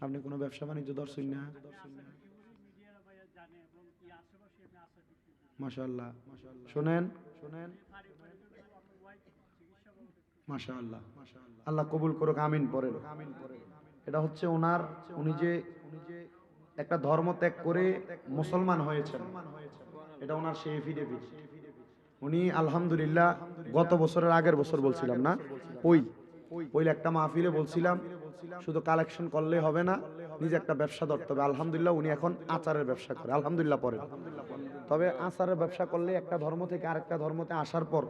আপনি কোনো ব্যবসা বাণিজ্য দর্শন না? আল্লাহ কবুল করুক, আমিন পরে। এটা হচ্ছে ওনার, উনি যে একটা ধর্ম ত্যাগ করে মুসলমান হয়েছেন। এটা ওনার এফিডেভিট উনি, আলহামদুলিল্লাহ, গত বছরের আগের বছর বলছিলাম না? ওই ওই একটা মাহফিলে বলছিলাম শুধু কালেকশন করলে হবে না, নিজে একটা ব্যবসা ধরতে হবে। আলহামদুলিল্লাহ, উনি এখন আচারের ব্যবসা করে। আলহামদুলিল্লাহ পরে। তবে আচারের ব্যবসা করলে একটা ধর্ম থেকে আরেকটা ধর্মতে আসার পর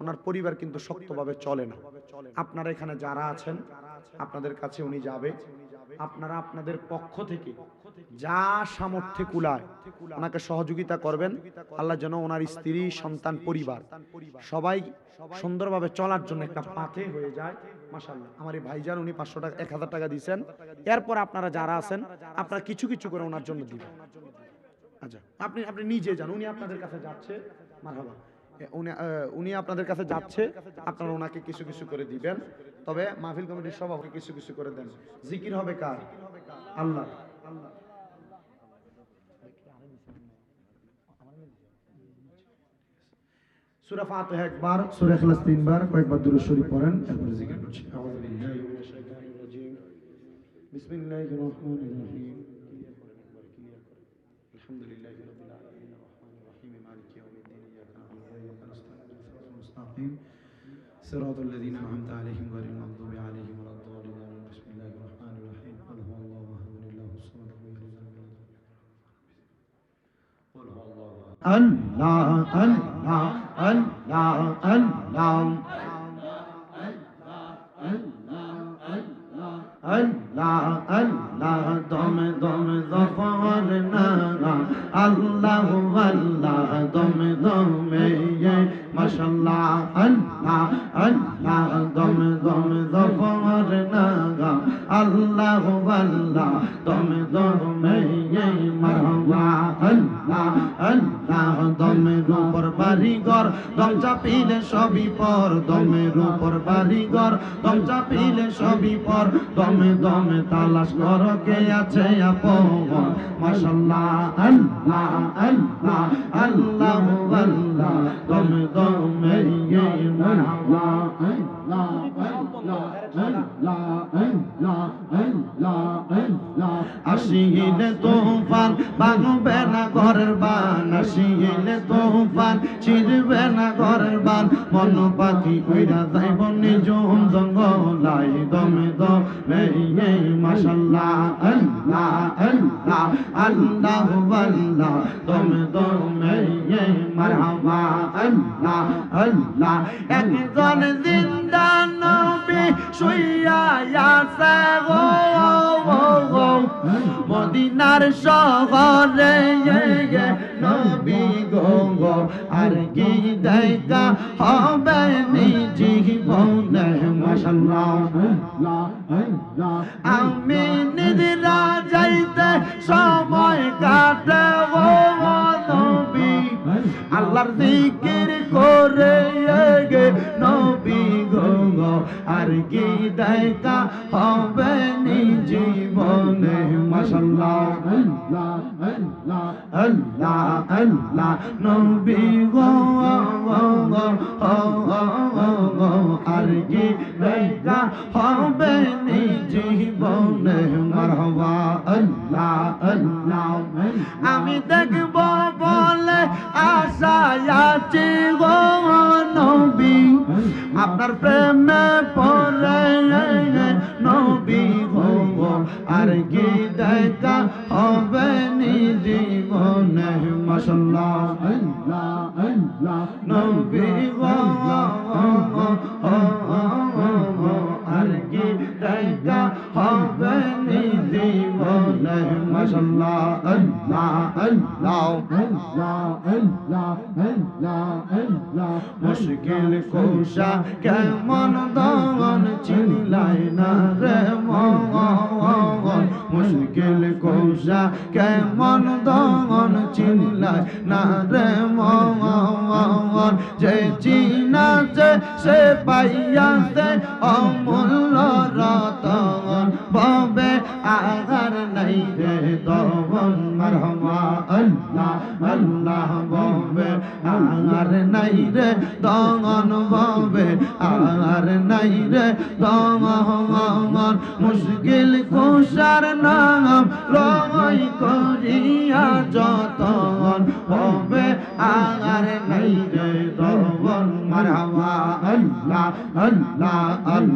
ওনার পরিবার কিন্তু শক্তভাবে চলে না। আপনারা এখানে যারা আছেন, আপনাদের কাছে উনি যাবে। আপনারা আপনাদের পক্ষ থেকে যা সামর্থ্যে কুলায় ওনাকে সহযোগিতা করবেন। আল্লাহ যেন ওনার স্ত্রী সন্তান পরিবার সবাই সুন্দরভাবে চলার জন্য একটা পাথে হয়ে যায়। মাসাল্লাহ আমার এই ভাইজান উনি পাঁচশো টাকা এক হাজার টাকা দিয়েছেন। এরপর আপনারা যারা আছেন আপনারা কিছু কিছু করে ওনার জন্য দিবেন। আচ্ছা আপনি আপনি নিজে যান উনি আপনাদের কাছে যাচ্ছে। মারহাবা। উনি আপনাদের কাছে যাচ্ছে আপনারা ওনাকে কিছু কিছু করে দিবেন। তবে মাহফিল কমিটির সভাপতি কিছু কিছু করে দেন। জিকির হবে কার? আল্লাহ। আল্লাহ সুরা ফাতিহা একবার, সূরা ইখলাস তিনবার, কয়েকবার দুরূদ শরীফ পড়েন তারপর জিকির আউযু বিল্লাহি মিনাশ শাইতানির বিসমিল্লাহির রহমানির রহিম। আলহামদুলিল্লাহি রাব্বিল আলামিন আর রাহমানির রহিম। মালিকি ইয়াকা صراط الذين أنعمت عليهم غير المغضوب عليهم ولا الضالين بسم الله الرحمن الرحيم قل هو الله أحد الله الصمد قل هو الله الله الله الله الله Allah, Allah, الله الله الله আল্লাহ আল্লাহ, দমে দমে মাশাল্লাহ, আল্লাহ আল্লাহ, দমে দমে, জফর না আল্লাহ আল্লাহ, দমে দমে মারহাবা আল্লাহ আল্লাহ দমের উপর বাড়িঘর, দম চাপিলে সবই পর দমের উপর বাড়িঘর, দম চাপিলে সবই পর, দমে দমে তালাশ কর কে আছে আপন, মাশাল্লাহ, আল্লাহ। আল্লাহ আল্লাহ আল্লাহ দমে দমে আল্লাহ আল্লাহ আল্লাহ আল্লাহ আল্লাহ আসিলে তুফান, ভাঙবে না ঘরের বান। আসিলে তুফান, ছিড়বে না ঘরের বান। মন পাখি কইরা যাইব নিজম জঙ্গলাই। দমে দমে মাশাল্লাহ, আল্লাহ আল্লাহ আল্লাহ আল্লাহ। দমে দমে মারহাবা, আল্লাহ আল্লাহ। একজন জিন্দা নবী শুইয়া আছে গো মদিনার শহরে নবী গো আর কি দেখা হবে নিজি বলে মাশাল্লাহ আমি নিদিরা যাইতে সময় কাটে গো নবী আল্লাহর জিকির করে আর কি দেখা হবে জীবনে? মাশাল্লাহ আল্লাহ আল্লাহ, নবী গো আর কি দেখা হবে জীবনে? মারহাবা। আল্লাহ আল্লাহ। আমি দেখব বলে আশায় আছি গো, নবী। আপনার প্রেমে মুশকিল কোশা, কেমন দমন চিনলাই না রে মন মুশকিল কোশা, কেমন দমন চিনলাই না রে নাই রে দমন ববে আর নাই রে দমন মুশকিল কুশার নাম রমাই করিয়া যতন হবে। আর নাই রে দমন মারা আল্লাহ আল্লাহ আল্লাহ।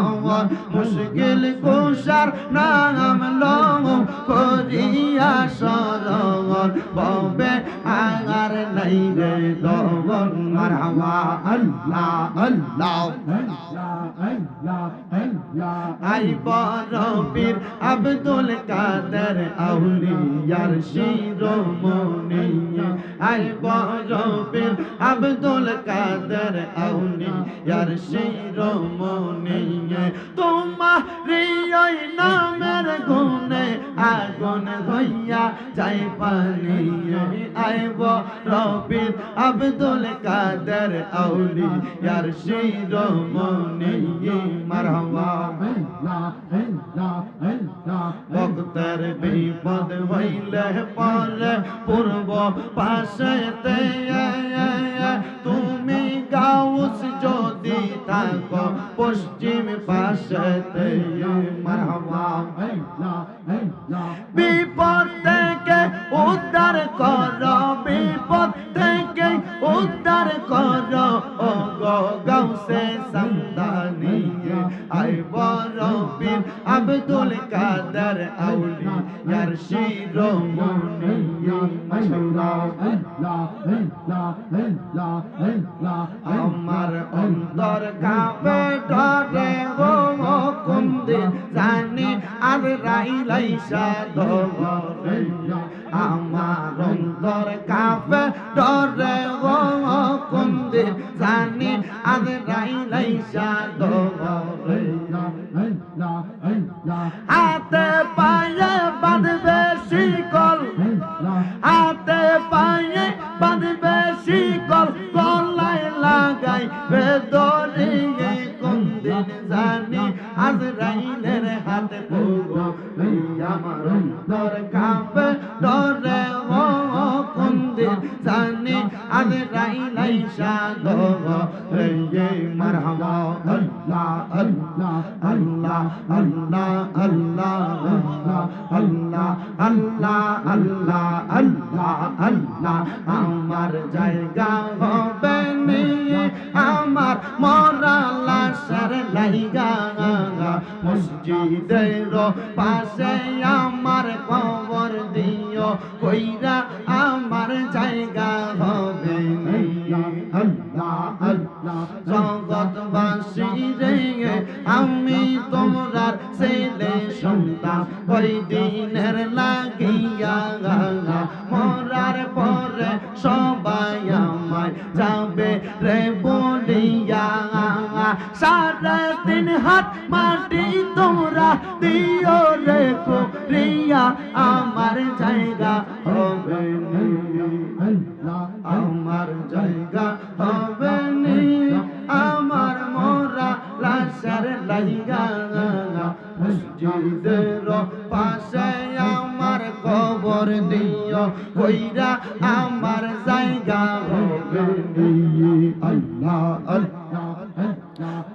দমন মুশকিল কুশার নাম লং করিয়া সরল ববে আর নাই রে দমন মারহাবা আল্লাহ আল্লাহ আই বরবীর আব্দুল কাদের আউলিয়ার শিরোমণি البعربين عبد القادر أوني يرشي روموني তোমারই ওই নামের গুণে আগুন হইয়া যাই পানি আইব রবিন আব্দুল কাদের আউলি ইয়ার সেই রমনি মারহাবা ভক্তের বিপদ হইলে পরে পূর্ব পাশ তুমি গাউস যদি থাকো পশ্চিম পাশেতে মারহাবা আমার অন্তর কাফে ডরে গো কুন্দি জানি আর রাইলাই সাধরে হাতে পায়ে Allah Allah Allah Allah Allah Allah Allah আমার জায়গা হবে আমার মরা লাশার লাইগা, মসজিদের পাশে আমার কবর দিও, কইরা কই দিনের লাগিয়া মরার পরে সবাই আমায় যাবে রে বলিয়া সাড়ে তিন হাত মাটি তোমরা দিও রে রিয়া আমার জায়গা হবে আমার জায়গা হবে আমার মোরা লাশের লাইগা মসজিদের পাশে আমার কবর দিও কইরা আমার জায়গা হবে আল্লাহ আল্লাহ।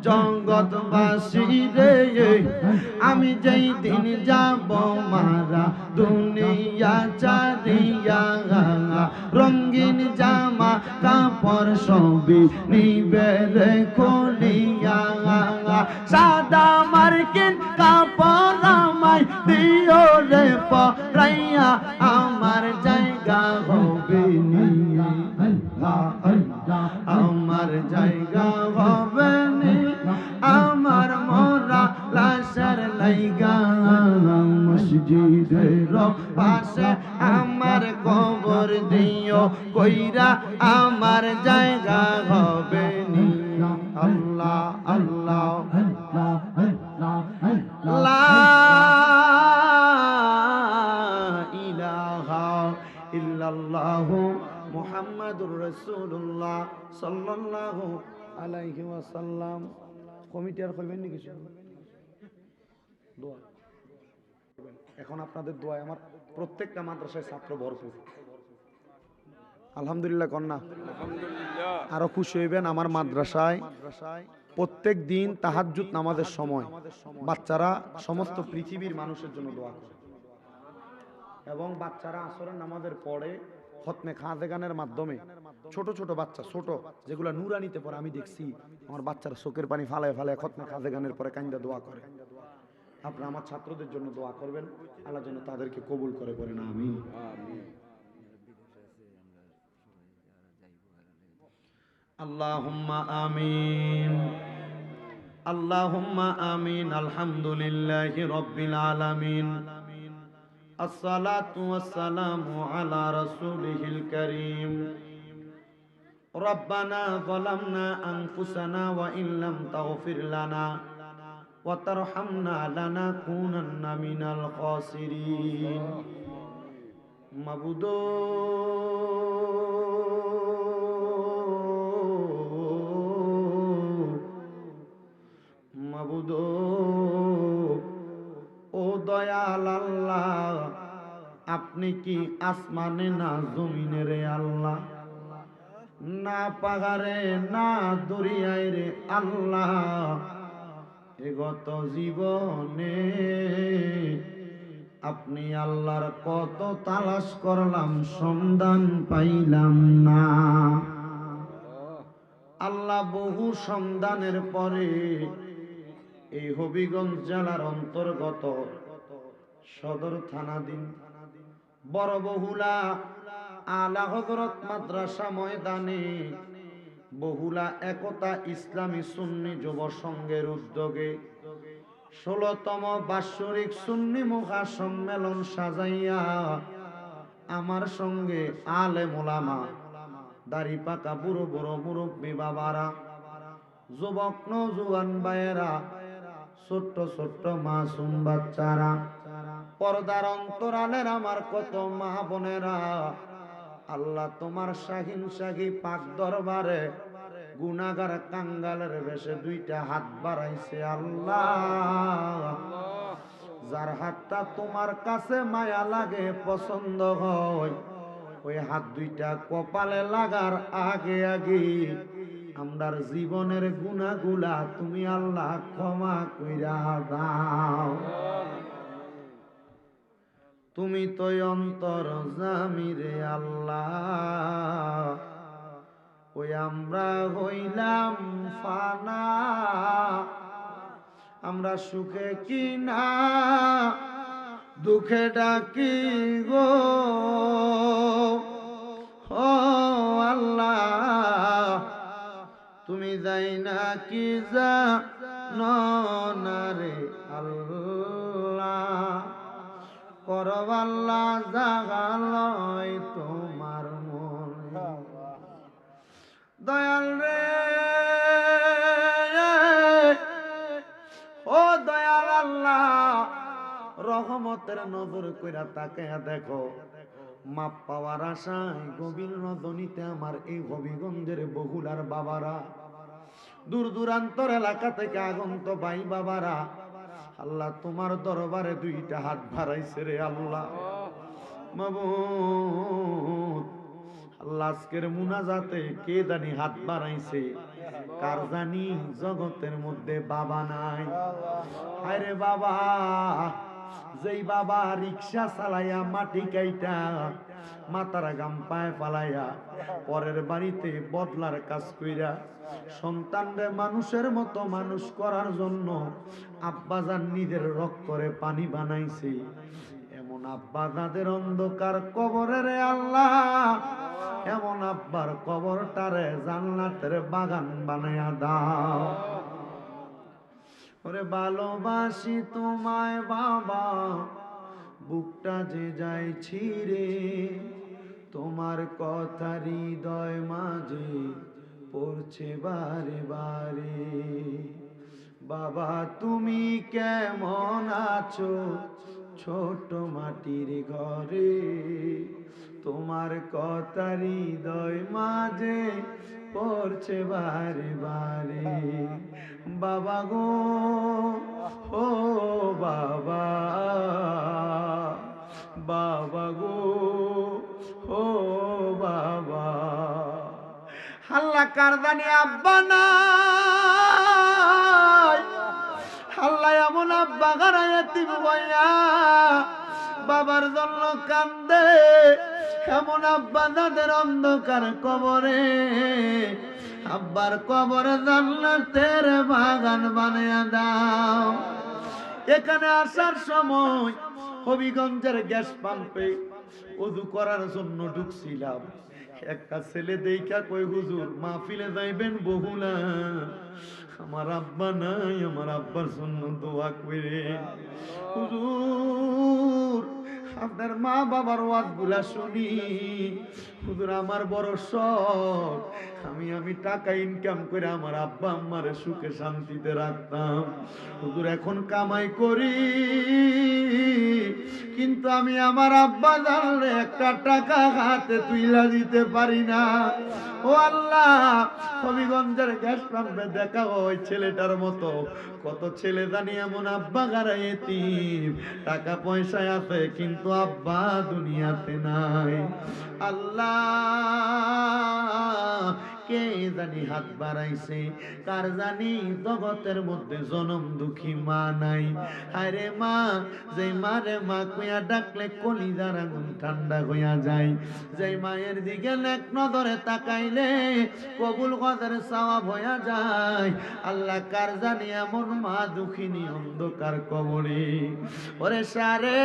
জগৎবাসী রে আমি যেই দিন যাব মারা দুনিয়া চারিয়া রঙিন জামা কাপড় সবই নিবে রে খুলিয়া সাদা মার্কিন কাপড় আমায় দিও রে পরাইয়া আমার জায়গা হবে নিয়ে আমার জায়গা হবে জায়গা পাশে আমার কবর দিও, কইরা আমার জায়গা হবে আল্লাহ আল্লাহ লা ইলাহা ইল্লাল্লাহু আলাইহি ওয়াসাল্লাম। কমিটি আর কইবেন নি কিছু? দোয়া। এখন আপনাদের দোয়ায় আমার প্রত্যেকটা মাদ্রাসায় ছাত্র ভরপুর। আলহামদুলিল্লাহ কন্যা। আরও খুশি হইবেন আমার মাদ্রাসায়। প্রত্যেক দিন তাহাজ্জুদ নামাজের সময় বাচ্চারা সমস্ত পৃথিবীর মানুষের জন্য দোয়া করে। এবং বাচ্চারা আসরের নামাজের পরে খতমে খাঁজে গানের মাধ্যমে ছোট ছোট বাচ্চা ছোট যেগুলো নুরানিতে পরে আমি দেখছি আমার বাচ্চারা চোখের পানি ফালায় ফালায় খতমে খাঁজে গানের পরে কান্দা দোয়া করে। আপনারা আমার ছাত্রদের জন্য দোয়া করবেন আল্লাহ যেন তাদেরকে কবুল করে বলেন আমি আল্লাহুম্মা আমিন আল্লাহুম্মা আমিন আলহামদুলিল্লাহি রাব্বিল আলামিন الصلاة والسلام على رسوله الكريم ربنا ظلمنا أنفسنا وإن لم تغفر لنا মাবুদ আল্লাহ, আপনি কি আসমানে না জমিনে রে আল্লাহ? না পাগারে না দরিয়ায় রে আল্লাহ। এগত জীবনে আপনি আল্লাহর কত তালাশ করলাম, সন্ধান পাইলাম না। আল্লাহ বহু সন্ধানের পরে এই হবিগঞ্জ জেলার অন্তর্গত সদর থানাধীন বড় বহুলা আলা হজরত মাদ্রাসা ময়দানে বহুলা একতা ইসলামী সুন্নি যুব সংঘের উদ্যোগে ষোলতম বাৎসরিক সুন্নি মুখা সম্মেলন সাজাইয়া আমার সঙ্গে আলে মোলামা দাড়ি পাকা বুড়ো বুড়ো মুরব্বী বাবারা, যুবক নজুয়ান বায়েরা ছোট্ট ছোট্ট মাসুম বাচ্চারা, পর্দার অন্তরালের আমার কত মা বোনেরা, আল্লাহ তোমার শাহিন শাহী পাক দরবারে গুনাগার কাঙ্গালের বেশে দুইটা হাত বাড়াইছে আল্লাহ। যার হাতটা তোমার কাছে মায়া লাগে, পছন্দ হয়, ওই হাত দুইটা কপালে লাগার আগে আগে আমরার জীবনের গুনাগুলা তুমি আল্লাহ ক্ষমা কইরা দাও। তুমি তো অন্তর জামিরে আল্লাহ। ওই আমরা হইলাম ফানা। আমরা সুখে কি না? দুঃখে ডাকি গো। ও আল্লাহ, তুমি যাই না কি যা না রে আল্লাহ? করবাল্লা জাগালয় দয়াল রে। ও দয়াল আল্লাহ, রহমতের নজর কইরা তাকে দেখো। মাপ পাওয়ার আশায় গভীর রজনীতে আমার এই হবিগঞ্জের বহুলার বাবারা, দূর দূরান্তর এলাকা থেকে আগন্ত ভাই বাবারা, আল্লাহ তোমার দরবারে দুইটা হাত ভারাইছে রে আল্লাহ। মাবুদ আল্লাহ আজকের মুনাজাতে কে জানি হাত বাড়াইছে? কার জানি জগতের মধ্যে বাবা নাই। আরে বাবা, যেই বাবা রিক্সা চালাইয়া মাটি কাইটা মাতার গাম পায়ে পালাইয়া পরের বাড়িতে বদলার কাজ কইরা, সন্তানরে মানুষের মতো মানুষ করার জন্য আব্বাজান নিজের রক করে পানি বানাইছে। এমন আব্বা যাদের অন্ধকার কবরের আল্লাহ এমন আব্বার কবরটারে জান্নাতের বাগান বানাইয়া দাও। ওরে ভালোবাসি তোমায় বাবা, বুকটা যে যাই ছিঁড়ে, তোমার কথা হৃদয় মাঝে পড়ছে বারে বারে। বাবা, তুমি কেমন আছো ছোট মাটির ঘরে? তোমার কথা হৃদয় মাঝে পড়ছে বারে বারে। বাবা গো, ও বাবা বাবা গো, ও বাবা। হাল্লা কারদানি আব্বা নাই? হাল্লা এমন আব্বা গারায় তিব বইয়া বাবার জন্য কান্দে। এমন আব্বা দাদের অন্ধকার কবরে? আব্বার কবরে জান্নাতের বাগান বানিয়ে দাও। এখানে আসার সময় হবিগঞ্জের গ্যাস পাম্পে উদু করার জন্য ঢুকছিলাম। একটা ছেলে দেখা কই হুজুর, মাহফিলে যাইবেন বহুলা আমার আব্বা নাই, আমার আব্বার জন্য দোয়া করে হুজুর আপনার মা বাবার ওয়াজগুলা শুনি। হুজুর, আমার বড় শখ। আমি আমি টাকা ইনকাম করে আমার আব্বা আম্মারে সুখে শান্তিতে রাখতাম। হুজুর, এখন কামাই করি। কিন্তু আমি আমার আব্বা জানলে একটা টাকা হাতে তুইলা দিতে পারি না। ও আল্লাহ, হবিগঞ্জের গ্যাস পাম্পে দেখা ওই ছেলেটার মতো। কত ছেলে জানি এমন আব্বা গারা এতিম। টাকা পয়সায় আছে, কিন্তু আব্বা দুনিয়াতে নাই। আল্লাহ কে জানি হাত বাড়াইছে? কার জানি জগতের মধ্যে জনম দুঃখী মা নাই? আরে মা যে মারে মা কইয়া ডাকলে কলিজার আগুন ঠান্ডা হইয়া যায়। যে মায়ের দিকে নেক নজরে তাকাইলে কবুল কদের সওয়াব হইয়া যায়। আল্লাহ কার জানি এমন মা দুঃখিনী অন্ধকার কবরে। ওরে সারে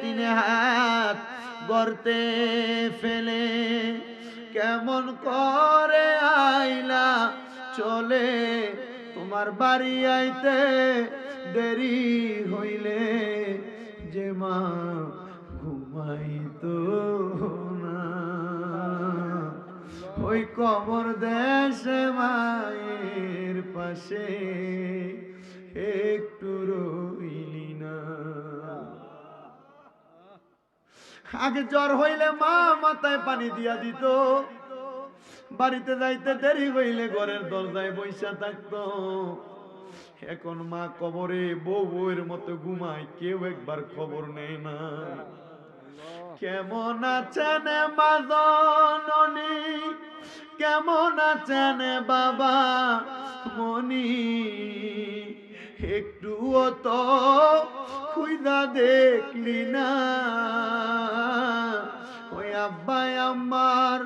তিনে হাত গর্তে ফেলে। কেমন করে আইলা চলে? তোমার বাড়ি আইতে দেরি হইলে যে মা ঘুমাইতো না। ওই কবর দেশে মায়ের পাশে একটু রইলি। আগে জ্বর হইলে মা মাথায় পানি দিয়া দিত। বাড়িতে যাইতে দেরি হইলে ঘরের দরজায় বৈশা থাকতো। এখন মা কবরে বউ বউয়ের মতো ঘুমায়, কেউ একবার খবর নেয় না। কেমন আছেন জননী? কেমন আছেন বাবা মনি একটুও তো খুইদা দেখলি না। ওই আব্বাই আমার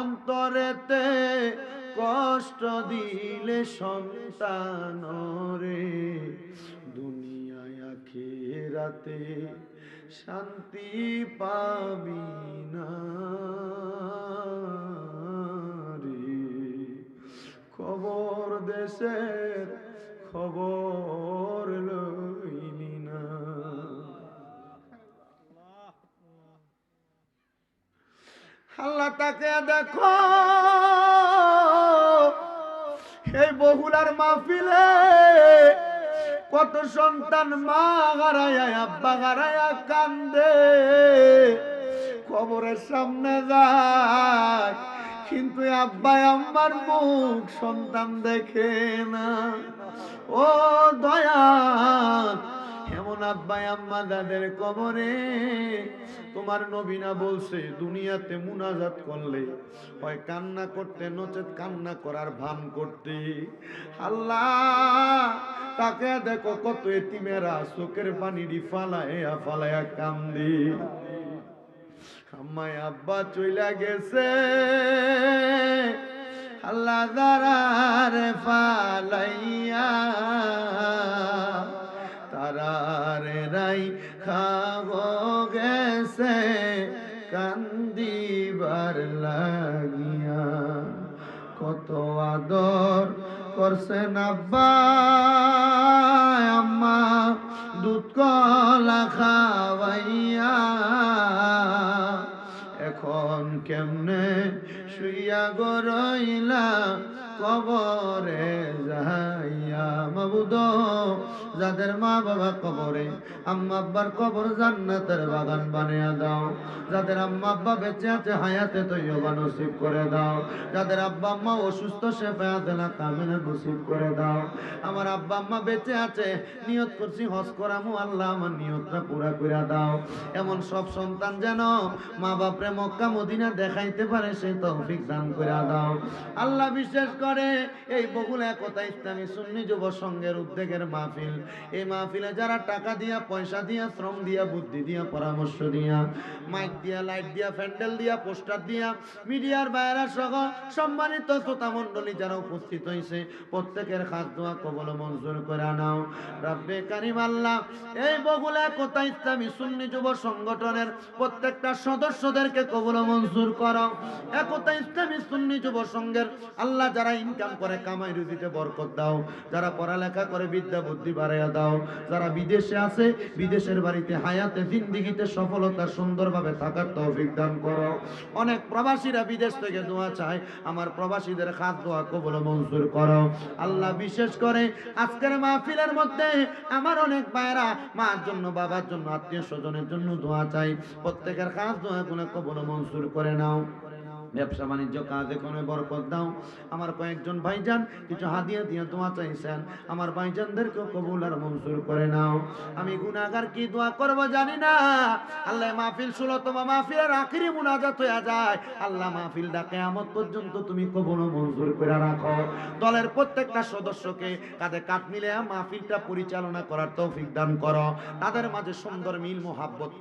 অন্তরেতে কষ্ট দিলে সন্তান রে। দুনিয়ায় আখেরাতে শান্তি পাবি না রে। খবর দেশের খবর লইলি না। আল্লাহ তাকে দেখো, এই বহুলার মাহফিলে কত সন্তান মা গারায়া, আব্বা কান্দে। খবরের সামনে যায়, কিন্তু আব্বা আম্মার মুখ সন্তান দেখে না। ও দয়া এমন আব্বাই আম্মা দাদের কবরে, তোমার নবীনা বলছে দুনিয়াতে মুনাজাত করলে, হয় কান্না করতে, নচেত কান্না করার ভান করতে। আল্লাহ, তাকে দেখো কত এতিমেরা চোখের পানি ফালায়া ফালায়া কান্দি। আম্মাই আব্বা চইলা গেছে। আল্লাহ দারার ফালাইয়া, তারারে রাই খাব গেছে কান্দি কান্দিবার লাগিয়া। কত আদর করছেন আব্বা কলা খাওয়াইয়া। এখন কেমনে শুইয়া গরইলা কবরে যাইয়া মাবুদ যাদের মা বাবা কবরে আম্মা আব্বার কবর জান্নাতের বাগান বানিয়ে দাও। যাদের আম্মা আব্বা বেঁচে আছে হায়াতে তৈবা নসিব করে দাও। যাদের আব্বা আম্মা অসুস্থ সে ফেয়াদেলা কামিনা নসিব করে দাও। আমার আব্বা আম্মা বেঁচে আছে, নিয়ত করছি হজ করামু আল্লাহ আমার নিয়তটা পুরা করে দাও। এমন সব সন্তান যেন মা বাপরে মক্কা, মদিনা দেখাইতে পারে, সেই তৌফিক দান করে দাও। আল্লাহ বিশেষ করে, এই বহুল একতা ইসলামী সুন্নি যুব সংঘের উদ্যোগের মাহফিল এই মাহফিলে যারা টাকা দিয়া, পয়সা দিয়া, শ্রম দিয়া, বুদ্ধি দিয়া, পরামর্শ দিয়া, মাইক দিয়া, লাইট দিয়া, প্যান্ডেল দিয়া, পোস্টার দিয়া, মিডিয়ার বাইরা সহ সম্মানিত শ্রোতা মণ্ডলী যারা উপস্থিত হয়েছে প্রত্যেকের খাস দোয়া কবল মঞ্জুর করে নাও। রাব্বে কারিম আল্লাহ, এই বগুলা একতা ইসলামী সুন্নি যুব সংগঠনের প্রত্যেকটা সদস্যদেরকে কবল মঞ্জুর করো। একতা ইসলামী সুন্নি যুব সংঘের আল্লাহ যারা ইনকাম করে, কামাই রুজিতে বরকত দাও। যারা পড়ালেখা করে, বিদ্যা, বুদ্ধি বাড়াইয়া দাও। যারা বিদেশে আছে, বিদেশের বাড়িতে হায়াতে, জিন্দিগিতে সফলতা সুন্দরভাবে থাকার তৌফিক দান করো। অনেক প্রবাসীরা বিদেশ থেকে দোয়া চায়। আমার প্রবাসীদের খাস দোয়া কবল মঞ্জুর করো। আল্লাহ বিশেষ করে আজকের মাহফিলের মধ্যে আমার অনেক ভাইরা মার জন্য, বাবার জন্য, আত্মীয় স্বজনের জন্য দোয়া চাই প্রত্যেকের খাস দোয়া কোনো কবল মঞ্জুর করে নাও। ব্যবসা বাণিজ্য, কাজে কোনো বরকত দাও। আমার কয়েকজন ভাইজান, কিছু হাদিয়া দিয়ে দোয়া চাইছেন। আমার ভাইজানদেরকেও কবুল আর মঞ্জুর করে নাও। আমি গুনাহগার কি দোয়া করব জানি না। আল্লাহ মাহফিল ষোলতম মাহফিলের আখিরি মুনাজাত হয়ে যায়। আল্লাহ মাহফিল ডাকে আমত পর্যন্ত তুমি কবুল মঞ্জুর করে রাখো। দলের প্রত্যেকটা সদস্যকে কাঁধে কাঠ মিলে মাহফিলটা পরিচালনা করার তৌফিক দান করো। তাদের মাঝে সুন্দর মিল, মোহাব্বত